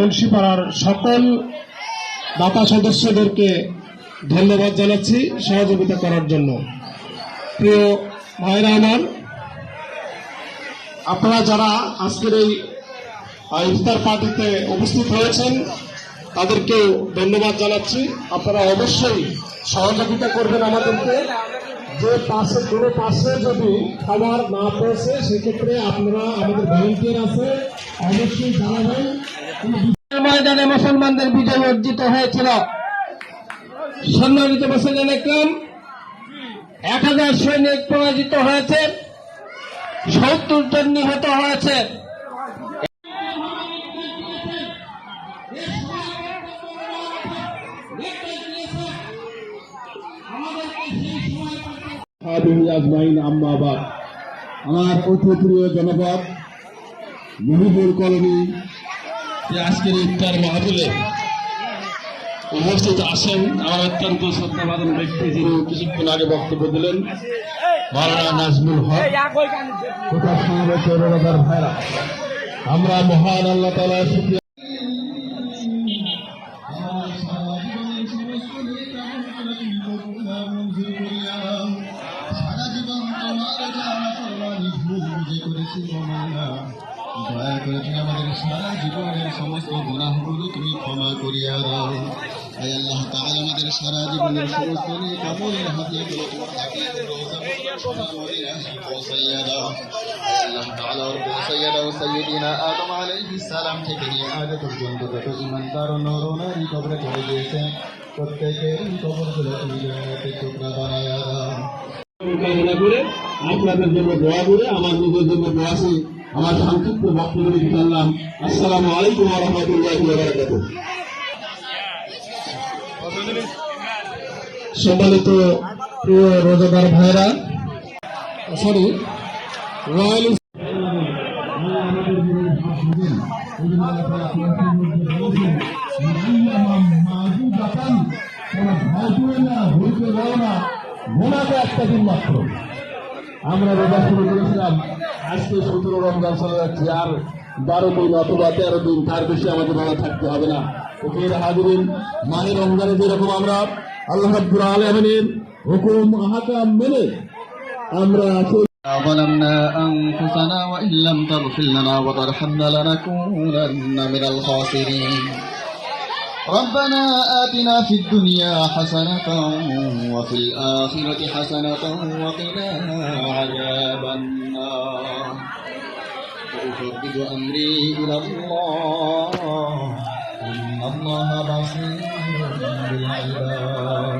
মুন্সিপাড়ার সকল দাতা সদস্যদেরকে ধন্যবাদ জানাচ্ছি সহযোগিতা করার জন্য। প্রিয় ভাইরা আমার, আপনারা যারা আজকের এই ইফতার পার্টিতে উপস্থিত হয়েছেন, তাদেরকেও ধন্যবাদ জানাচ্ছি। আপনারা অবশ্যই সহযোগিতা করবেন আমাদেরকে। যে পাশে, কোনো পাশে যদি খাবার না পৌঁছে, সেক্ষেত্রে আপনারা আমাদের ভলেন্টিয়ার আছে, অবশ্যই জানাবেন। ময়দানে মুসলমানদের বিজয় অর্জিত হয়েছিল। সম্মানিত মুসলমান একরাম এক হাজার সৈনিক পরাজিত হয়েছে, সত্তর জন নিহত হয়েছে। আজমাইন আম্মাবাদ। আমার প্রিয় জনপদ মহিপুর কলোনি আজকের ইফতার মাহফিলে উপস্থিত আছেন, আমার অত্যন্ত শ্রদ্ধাবাদন ব্যক্তি যিনি কিছুক্ষণ আগে বক্তব্য দিলেন, মাওলানা নাজমুল হক ভাইরা। আমরা মহান আল্লাহ তালা শুক্রিয়া বুঝে করেছি দয়া করে তুমি আমাদের সারা জীবনের সমস্ত গুনাহগুলো তুমি ক্ষমা করিয়া দাও। আই আল্লাহ তাআলা আমাদের সারা জীবনের সমস্ত কামলের হাতিয়াগুলো তোমার রোজা পৌঁছাইয়া দাও। আল্লাহ তুমি জান্নাতের টুকরা আপনাদের জন্য দোয়া করে আমার নিজের জন্য দোয়া আছে আমার সংক্ষিপ্ত বক্তব্য পারলাম আসসালামু আলাইকুম রহমতুল্লাহ সম্মানিত প্রিয় রোজাদার ভাইরা সরি রয়্যাল একটা দিন মাত্র আমরা রোজা শুরু করেছিলাম আজকে সতেরো রমজান চলে যাচ্ছে আর বারো দিন অথবা তেরো দিন তার বেশি আমাদের ভালো থাকতে হবে না ওকে হাজিরিন মাহের রমজানে যেরকম আমরা আল্লাহ রাব্বুল আলামিনের হুকুম আহকাম মেনে আমরা চলি ظلمنا أنفسنا وإن لم تغفر لنا وترحمنا لنكونن من الخاسرين ربنا آتنا في الدنيا حسنة وفي الآخرة حسنة وقنا عذاب النار. وأفرد أمري إلى الله إن الله بصير بالعباد.